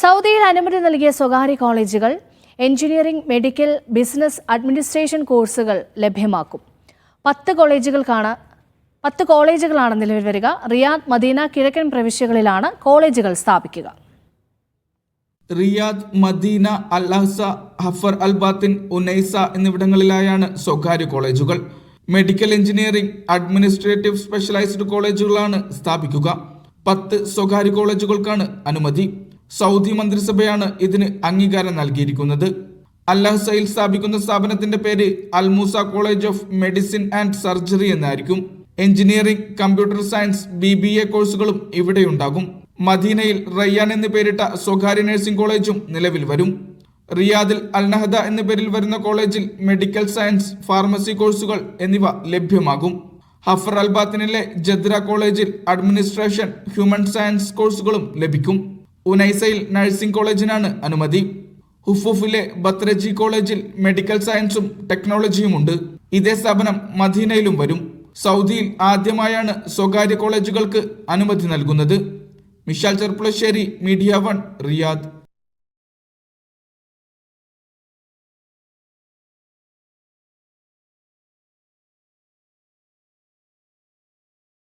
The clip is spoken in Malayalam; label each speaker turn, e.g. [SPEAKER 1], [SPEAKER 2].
[SPEAKER 1] സൗദിയിൽ അനുമതി നൽകിയ സ്വകാര്യ കോളേജുകൾ എഞ്ചിനീയറിംഗ് മെഡിക്കൽ ബിസിനസ് അഡ്മിനിസ്ട്രേഷൻ കോഴ്സുകൾ ലഭ്യമാക്കും. പത്ത് കോളേജുകൾക്കാണ് പത്ത് കോളേജുകളാണ് നിലവിൽ വരിക. റിയാദ് മദീന കിഴക്കൻ പ്രവിശ്യകളിലാണ് കോളേജുകൾ സ്ഥാപിക്കുക.
[SPEAKER 2] Riyadh Medina Al Hasa Hafar Al Batin Unaizah എന്നിവിടങ്ങളിലായാണ് സ്വകാര്യ കോളേജുകൾ. മെഡിക്കൽ എഞ്ചിനീയറിംഗ് അഡ്മിനിസ്ട്രേറ്റീവ് സ്പെഷ്യലൈസ്ഡ് കോളേജുകളാണ് സ്ഥാപിക്കുക. പത്ത് സ്വകാര്യ കോളേജുകൾക്കാണ് അനുമതി. സൗദി മന്ത്രിസഭയാണ് ഇതിന് അംഗീകാരം നൽകിയിരിക്കുന്നത്. അല്ലഹസയിൽ സ്ഥാപിക്കുന്ന സ്ഥാപനത്തിന്റെ പേര് Al Moosa college of medicine and surgery എന്നായിരിക്കും. Engineering computer science B B A കോഴ്സുകളും ഇവിടെയുണ്ടാകും. മദീനയിൽ റയ്യാൻ എന്ന് പേരിട്ട സ്വകാര്യ നഴ്സിംഗ് കോളേജും നിലവിൽ വരും. റിയാദിൽ അൽനഹദ എന്ന പേരിൽ വരുന്ന കോളേജിൽ മെഡിക്കൽ സയൻസ് ഫാർമസി കോഴ്സുകൾ എന്നിവ ലഭ്യമാകും. ഹഫർ അൽബാത്തിനിലെ ജദ്ര കോളേജിൽ അഡ്മിനിസ്ട്രേഷൻ ഹ്യൂമൻ സയൻസ് കോഴ്സുകളും ലഭിക്കും. ഉനൈസയിൽ നഴ്സിംഗ് കോളേജിനാണ് അനുമതി. ഹുഫുഫിലെ ബത്രജി കോളേജിൽ മെഡിക്കൽ സയൻസും ടെക്നോളജിയുമുണ്ട്. ഇതേ സ്ഥാപനം മദീനയിലും വരും. സൗദിയിൽ ആദ്യമായാണ് സ്വകാര്യ കോളേജുകൾക്ക് അനുമതി നൽകുന്നത്. Mishal Cherpulassery Media One Riyadh.